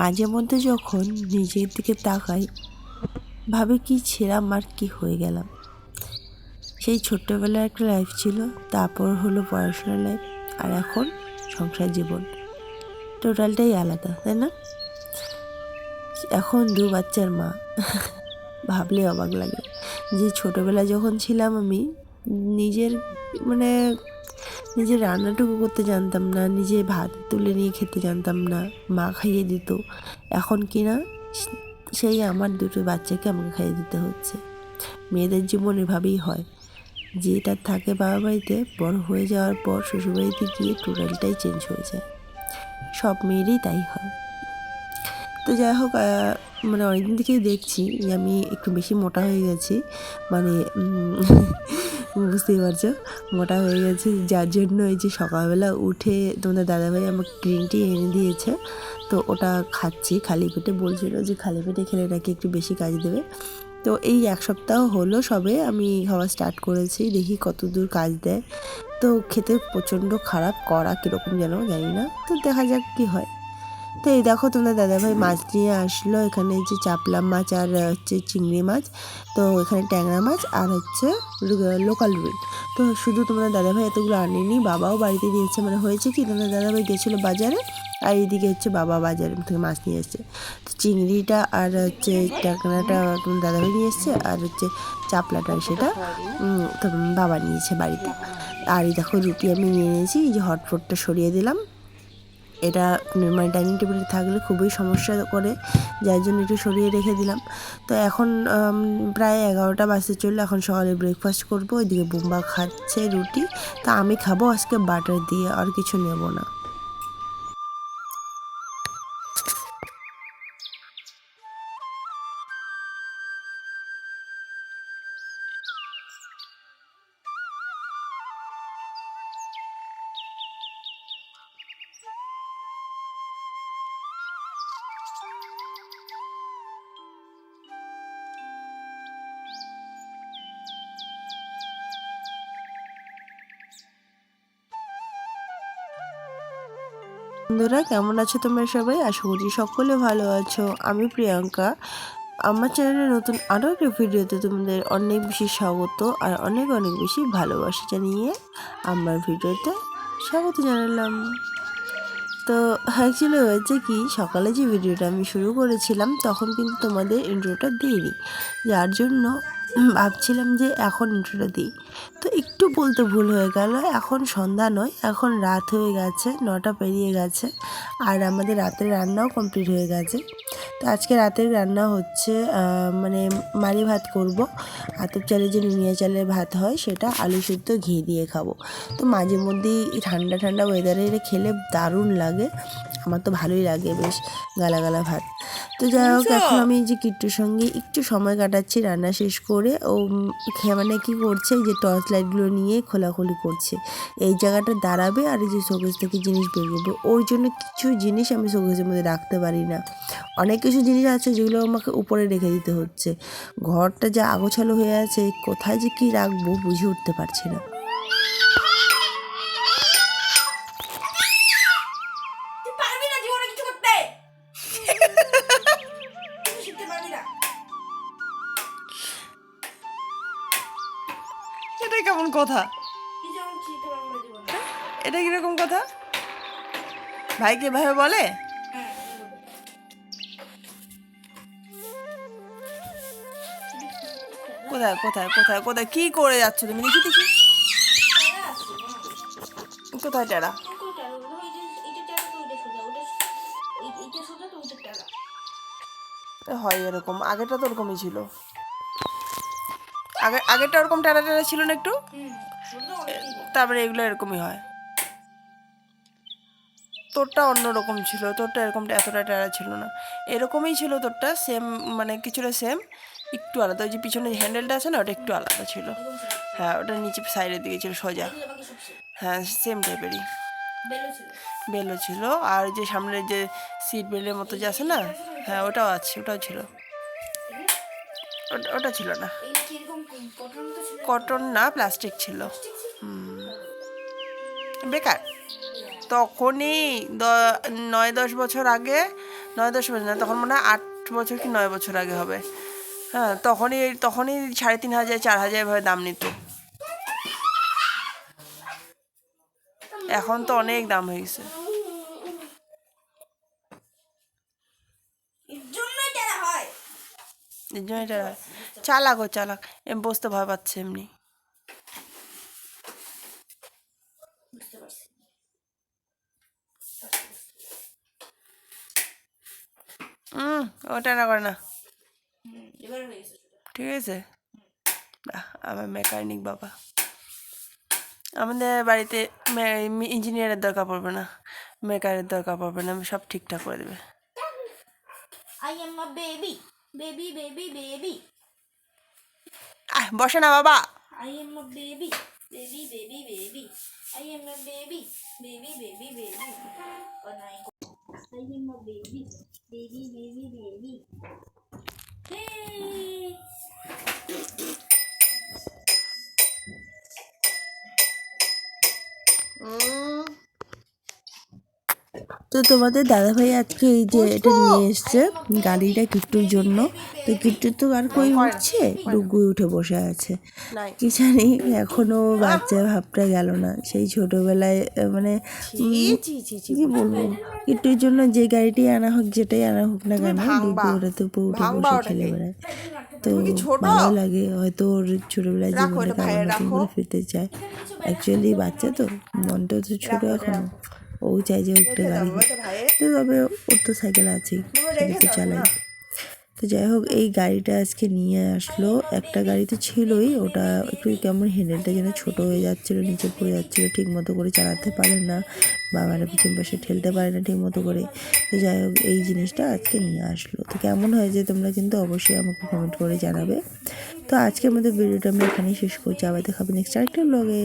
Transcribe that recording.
মাঝে মধ্যে যখন নিজের দিকে তাকাই, ভাবে কি ছিলাম আর কি হয়ে গেলাম। সেই ছোট্টবেলার একটা লাইফ ছিল, তারপর হলো পড়াশোনা লাইফ আর এখন সংসার জীবন। টোটালটাই আলাদা, তাই না? এখন দু বাচ্চার মা। ভাবলে অবাক লাগে যে ছোটবেলা যখন ছিলাম আমি, নিজের মানে নিজের রান্নাটুকু করতে জানতাম না নিজে ভাত তুলে নিয়ে খেতে জানতাম না, মা খাইয়ে দিত। এখন কি না, সেই আমার দুটো বাচ্চাকে আমাকে খাইয়ে দিতে হচ্ছে। মেয়েদের জীবন এভাবেই হয়। যেটা থাকে বাবা বাড়িতে, বড় হয়ে যাওয়ার পর শ্বশুরবাড়িতে গিয়ে টোটালটাই চেঞ্জ হয়ে যায়। সব মেয়েরই তাই হয়। তো যাই হোক মানে অনেকদিন থেকেই দেখছি যে আমি একটু বেশি মোটা হয়ে গেছি। মানে বুঝতেই পারছ? মোটা হয়ে গেছে। যার জন্য এই যে সকালবেলা উঠে তোমাদের দাদাভাই আমাকে গ্রিন টি এনে দিয়েছে, তো ওটা খাচ্ছি। খালি পেটে বলছিল যে খালি পেটে খেলে নাকি একটু বেশি কাজ দেবে। তো এই এক সপ্তাহ হলো সবে আমি খাওয়া স্টার্ট করেছি, দেখি কত দূর কাজ দেয়। তো খেতে প্রচণ্ড খারাপ করা কীরকম যেন জানি না। তো দেখা যাক কী হয়। তো এই দেখো তোমরা দাদাভাই মাছ নিয়ে আসলো। এখানে যে চাপলা মাছ আর হচ্ছে চিংড়ি মাছ, তো এখানে ট্যাংরা মাছ আর হচ্ছে লোকাল রুই তো শুধু তোমাদের দাদাভাই এতগুলো আনেনি, বাবাও বাড়িতে দিয়েছে। মানে হয়েছে কি তোমরা দাদাভাই গেছিল বাজারে আর এইদিকে হচ্ছে বাবা বাজার থেকে মাছ নিয়ে এসছে। তো চিংড়িটা আর হচ্ছে ট্যাংরাটা তোমার দাদাভাই নিয়ে এসছে আর হচ্ছে চাপলাটা সেটা বাবা নিয়েছে বাড়িতে। আর এই দেখো রুটি আমি নিয়ে নিয়েছি এই যে হটপটটা সরিয়ে দিলাম। এটা মানে ডাইনিং টেবিলে থাকলে খুবই সমস্যা করে, যার জন্য একটু সরিয়ে রেখে দিলাম। তো এখন প্রায় এগারোটা বাজতে চলল, এখন সকালে ব্রেকফাস্ট করব, ওইদিকে বুম্বা খাচ্ছে রুটি। তা আমি খাব আজকে বাটার দিয়ে, আর কিছু নেব না। বন্ধুরা, কেমন আছো তোমরা সবাই? আশা করি সকলে ভালো আছো। আমি প্রিয়াঙ্কা। আমার চ্যানেলে নতুন আরও একটা ভিডিওতে তোমাদের অনেক বেশি স্বাগত আর অনেক অনেক বেশি ভালোবাসা জানিয়ে আমার ভিডিওতে স্বাগত জানালাম। তো অ্যাকচুয়ালি হয়েছে কি, সকালে যে ভিডিওটা আমি শুরু করেছিলাম, তখন কিন্তু তোমাদের ইন্ট্রোটা দিইনি। যার জন্য ভাবছিলাম যে এখন ইন্ট্রোটা দিই। তো একটু বলতে ভুল হয়ে গেল। এখন সন্ধ্যা নয়, এখন রাত হয়ে গেছে, নটা পেরিয়ে গেছে, আর আমাদের রাতের রান্নাও কমপ্লিট হয়ে গেছে। তো আজকে রাতের রান্না হচ্ছে মানে মারি ভাত করব। আতপ চালে যে নুনিয়া চালের ভাত হয় সেটা আলু সিদ্ধ ঘি দিয়ে খাব। তো মাঝে মধ্যেই ঠান্ডা ঠান্ডা ওয়েদারে এটা খেলে দারুণ লাগে। আমার তো ভালোই লাগে বেশ গালা গালা ভাত। তো যাই হোক এখন আমি এই যে কিট্টুর সঙ্গে একটু সময় কাটাচ্ছি রান্না শেষ করে। ও খেয়ে মানে কী করছে এই যে টর্চ লাইটগুলো নিয়ে খোলাখুলি করছে। এই জায়গাটা দাঁড়াবে আর এই যে শোকেস থেকে জিনিস বের করবে। ওর জন্য কিছু জিনিস আমি শোকেসের মধ্যে রাখতে পারি না। অনেক কিছু জিনিস আছে যেগুলো আমাকে উপরে রেখে দিতে হচ্ছে। ঘরটা যা আগোছালো হয়ে আছে কোথায় যে কী রাখব বুঝে উঠতে পারছি না। এটা কেমন কথা? এটা কীরকম কথা? ভাইকে ভাই বলে? কোথায় কোথায় কোথায় কোথায়? কি করে যাচ্ছ তুমি? দেখি দেখি। কোথায় টেরা? হয় এরকম। আগেটা তো ওরকমই ছিল। আগে আগেরটা ওরকম টেরা টেরা ছিল না একটু? তারপরে এগুলো এরকমই হয়। তোরটা অন্যরকম ছিল তোরটা এরকম এতটা টেরা ছিল না। এরকমই ছিল তোরটা সেম মানে কিছুটা সেম একটু আলাদা। ওই যে পিছনে হ্যান্ডেলটা আছে না ওটা একটু আলাদা ছিল। হ্যাঁ ওটা নিচে সাইডের দিকে ছিল সোজা। হ্যাঁ সেম টাইপেরই বেলও ছিল। আর যে সামনের যে সিট বেল্টের মতো যে আছে না হ্যাঁ ওটাও আছে ওটাও ছিল। ওটা- ওটা ছিল না। কটন না প্লাস্টিক ছিল। হুম। বেকার। তখনই দ- নয় দশ বছর আগে নয় দশ বছর না তখন মনে হয় আট বছর কি নয় বছর আগে হবে। হ্যাঁ তখনই তখনই সাড়ে তিন হাজার চার হাজার এভাবে দাম নিত। এখন তো অনেক দাম হয়ে গেছে। চালাক ও চালাক এম বসতে ভয় পাচ্ছে এমনি। বুঝতে পারছি। হুম ওটা না করে না। ঠিক আছে? আমার মেকানিক বাবা। আমাদের বাড়িতে ইঞ্জিনিয়ারের দরকার পড়বে না। মেকারের দরকার পড়বে না সব ঠিকঠাক করে দেবে। A baby, baby, baby, baby. আহ বসে না বাবা। Baby baby baby I am a baby baby baby baby और nine I am a baby baby baby baby তো তোমাদের দাদাভাই আজকে এই যে এটা নিয়ে এসছে গাড়িটা কিট্টুর জন্য। তো কিট্টুর তো আর কই উঠছে? ডুগুই উঠে বসে আছে। নাই। কি জানি এখনও বাচ্চা ভাবটা গেল না। সেই ছোটবেলায় মানে কি বলব? কিট্টুর জন্য যে গাড়িটি আনা হোক যেটাই আনা হোক না কেন ডুগু ওটাতে উপরে উঠে বসে খেলে বেড়ায়। তো ভালো লাগে হয়তো ওর ছোটবেলায় নতুন ফিরতে চায়। অ্যাকচুয়ালি বাচ্চা তো মনটা তো ছোট এখনও। ও চাই যে একটা গাড়ি তো তবে ওর তো সাইকেল আছেই তো চালাই। তো যাই হোক এই গাড়িটা আজকে নিয়ে আসলো। একটা গাড়ি তো ছিলই ওটা একটু কেমন হ্যান্ডেলটা যেন ছোট হয়ে যাচ্ছিল নিচে পড়ে যাচ্ছিল ঠিক মতো করে চালাতে পারে না। বা মানে পিছন পাশে ঠেলতে পারে না ঠিক মতো করে। তো যাই হোক এই জিনিসটা আজকে নিয়ে আসলো। তো কেমন হয়েছে তোমরা কিন্তু অবশ্যই আমাকে কমেন্ট করে জানাবে। তো আজকের মধ্যে ভিডিওটা আমি এখানেই শেষ করছি। আবার দেখাবো নেক্সট আরেকটা ব্লগে